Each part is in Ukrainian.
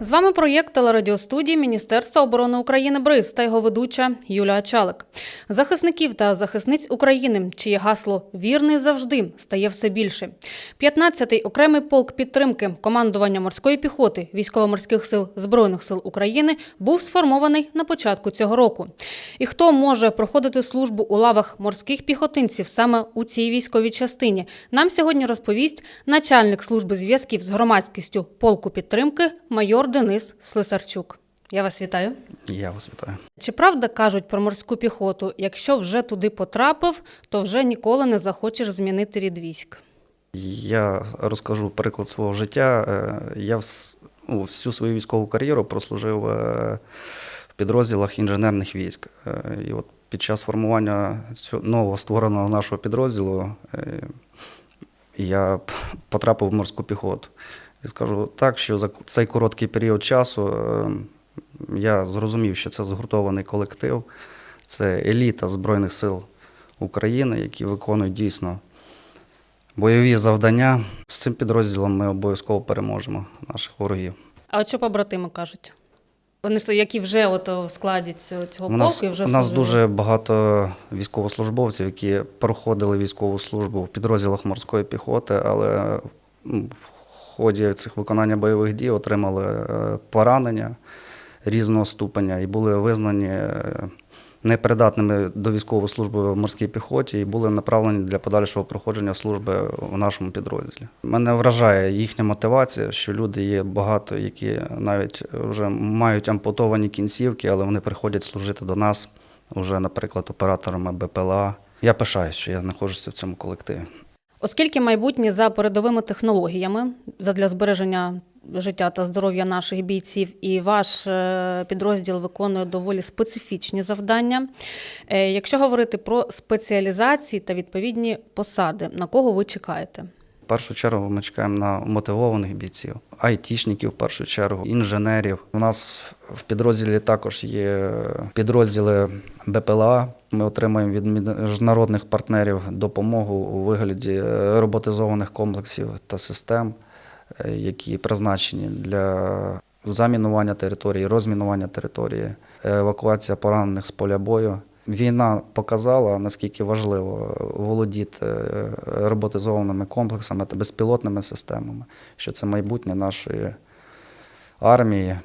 З вами проєкт телерадіостудії Міністерства оборони України БРИЗ та його ведуча Юлія Чалик. Захисників та захисниць України, чиє гасло Вірний завжди стає все більше. 15-й окремий полк підтримки командування морської піхоти військово-морських сил Збройних сил України був сформований на початку цього року. І хто може проходити службу у лавах морських піхотинців саме у цій військовій частині, нам сьогодні розповість начальник служби зв'язків з громадськістю полку підтримки майор Денис Слесарчук. Я вас вітаю. Я вас вітаю. Чи правда кажуть про морську піхоту? Якщо вже туди потрапив, то вже ніколи не захочеш змінити рід військ. Я розкажу приклад свого життя. Е, Я ну, всю свою військову кар'єру прослужив е, в підрозділах інженерних військ. Е, І от під час формування цього нового створеного нашого підрозділу я потрапив в морську піхоту. І скажу так, що за цей короткий період часу е, я зрозумів, що це згуртований колектив, це еліта Збройних сил України, які виконують дійсно бойові завдання. З цим підрозділом ми обов'язково переможемо наших ворогів. А от що побратими кажуть? Вони які вже от в складі цього, У нас, полку і вже у нас дуже багато військовослужбовців, які проходили військову службу в підрозділах морської піхоти, але ході цих виконання бойових дій отримали е, поранення різного ступеня і були визнані е, непридатними до військової служби в морській піхоті і були направлені для подальшого проходження служби в нашому підрозділі. Мене вражає їхня мотивація, що люди є багато, які навіть вже мають ампутовані кінцівки, але вони приходять служити до нас, вже, наприклад, операторами БПЛА. Я пишаюсь, що я знаходжуся в цьому колективі. Оскільки майбутнє за передовими технологіями задля збереження життя та здоров'я наших бійців, і ваш е, підрозділ виконує доволі специфічні завдання. Е, Якщо говорити про спеціалізації та відповідні посади, на кого ви чекаєте? Першу чергу ми чекаємо на мотивованих бійців, айтішників в першу чергу, інженерів. У нас в підрозділі також є підрозділи БПЛА. Ми отримуємо від міжнародних партнерів допомогу у вигляді е, роботизованих комплексів та систем, е, які призначені для замінування території, розмінування території, евакуація поранених з поля бою. Війна показала, наскільки важливо володіти е, роботизованими комплексами та безпілотними системами, що це майбутнє нашої армії.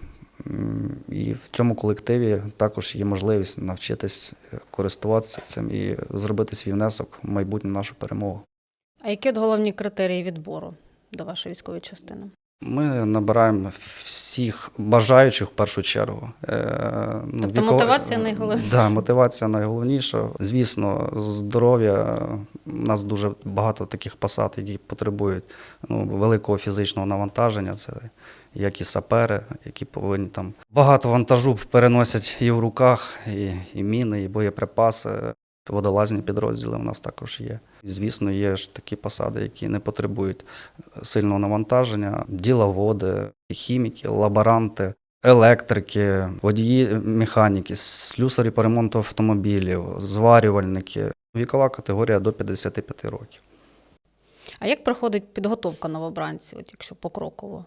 І в цьому колективі також є можливість навчитись е, користуватися цим і зробити свій внесок в майбутню нашу перемогу. А які от головні критерії відбору до вашої військової частини? Ми набираємо всіх бажаючих в першу чергу. Е, ну, Тобто мотивація найголовніша? Да, мотивація найголовніша. Звісно, здоров'я. У нас дуже багато таких посад, які потребують ну, великого фізичного навантаження. Це як і сапери, які повинні там багато вантажу переносять і в руках, і, і міни, і боєприпаси. Водолазні підрозділи у нас також є. Звісно, є ж такі посади, які не потребують сильного навантаження, діловоди, хіміки, лаборанти, електрики, водії механіки, слюсарі по ремонту автомобілів, зварювальники. Вікова категорія до 55 років. А як проходить підготовка новобранців, от якщо покроково?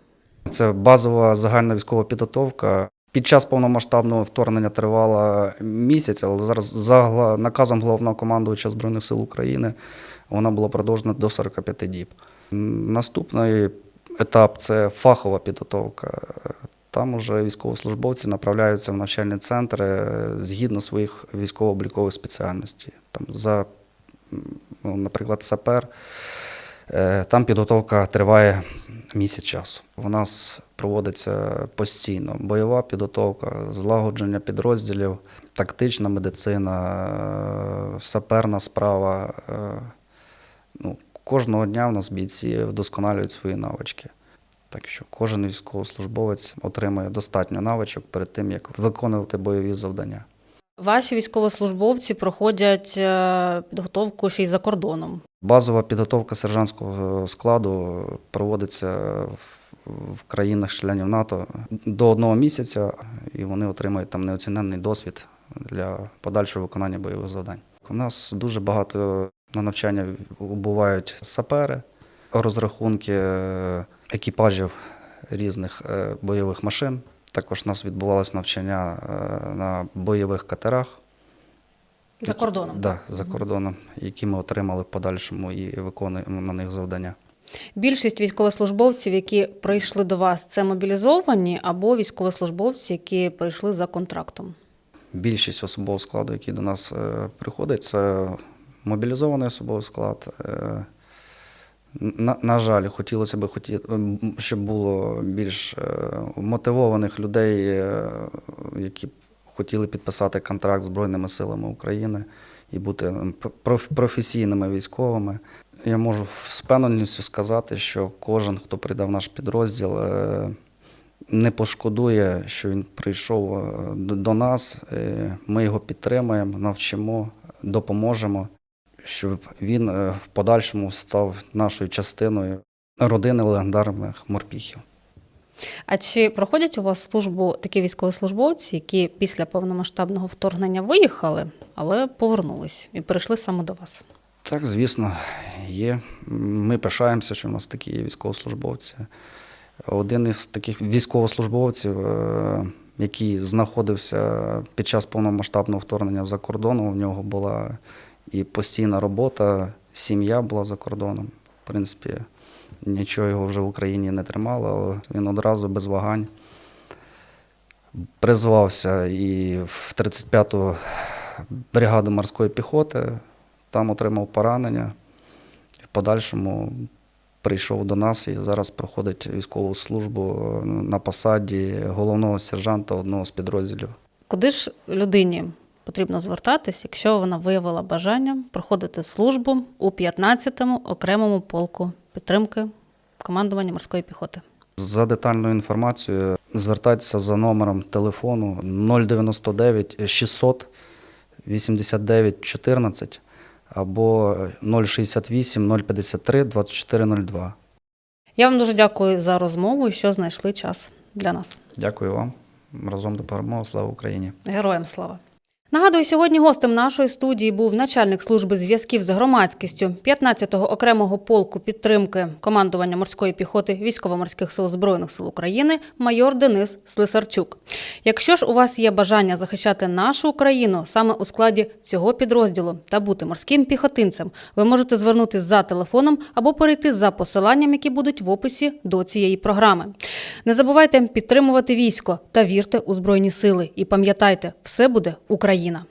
Це базова загальна військова підготовка. Під час повномасштабного вторгнення тривала місяць, але зараз за наказом головного командувача Збройних сил України вона була продовжена до 45 діб. М, Наступний етап це фахова підготовка. Там уже військовослужбовці направляються в навчальні центри е, згідно своїх військово-облікових спеціальностей. Там за, ну, наприклад, сапер. Е, Там підготовка триває місяць часу. У нас проводиться постійно бойова підготовка, злагодження підрозділів, тактична медицина, е, саперна справа. Ну, кожного дня в нас бійці вдосконалюють свої навички. Так що кожен військовослужбовець отримує достатньо навичок перед тим, як виконувати бойові завдання. Ваші військовослужбовці проходять е, підготовку ще й за кордоном. Базова підготовка сержантського складу проводиться в- в країнах-членів НАТО до одного місяця, і вони отримують там неоціненний досвід для подальшого виконання бойових завдань. У нас дуже багато на навчання бувають сапери, розрахунки екіпажів різних е, бойових машин. Також у нас відбувалось навчання е, на бойових катерах. За кордоном. Да, за кордоном, які ми отримали в подальшому і виконуємо на них завдання. Більшість військовослужбовців, які прийшли до вас, це мобілізовані або військовослужбовці, які прийшли за контрактом. Більшість особового складу, який до нас е, приходить, це мобілізований особовий склад. Е, на, на жаль, хотілося б, щоб було більш е, мотивованих людей, е, які б хотіли підписати контракт з Збройними силами України і бути проф- професійними військовими. Я можу з впевненістю сказати, що кожен, хто прийде в наш підрозділ, не пошкодує, що він прийшов до нас. Ми його підтримаємо, навчимо, допоможемо, щоб він е, в подальшому став нашою частиною родини легендарних морпіхів. А чи проходять у вас службу такі військовослужбовці, які після повномасштабного вторгнення виїхали, але повернулись і прийшли саме до вас? Так, звісно, є. Ми пишаємося, що в нас такі є військовослужбовці. Один із таких військовослужбовців, е, який знаходився під час повномасштабного вторгнення за кордоном, у нього була і постійна робота, сім'я була за кордоном. В принципі, нічого його вже в Україні не тримало, але він одразу без вагань призвався і в 35-ту бригаду морської піхоти, там отримав поранення. В подальшому прийшов до нас і зараз проходить військову службу на посаді головного сержанта одного з підрозділів. Куди ж людині потрібно звертатись, якщо вона виявила бажання проходити службу у 15-му окремому полку підтримки командування морської піхоти? За детальною інформацією звертайтеся за номером телефону 099 600 89 14 або 068 053 2402. Я вам дуже дякую за розмову і що знайшли час для нас. Дякую вам. Разом до перемоги. Слава Україні! Героям слава! Нагадую, сьогодні гостем нашої студії був начальник служби зв'язків з громадськістю 15-го окремого полку підтримки командування морської піхоти військово-морських сил збройних сил України майор Денис Слисарчук. Якщо ж у вас є бажання захищати нашу Україну саме у складі цього підрозділу та бути морським піхотинцем, ви можете звернутися за телефоном або перейти за посиланням, які будуть в описі до цієї програми. Не забувайте підтримувати військо та вірте у збройні сили. І пам'ятайте, все буде Україна.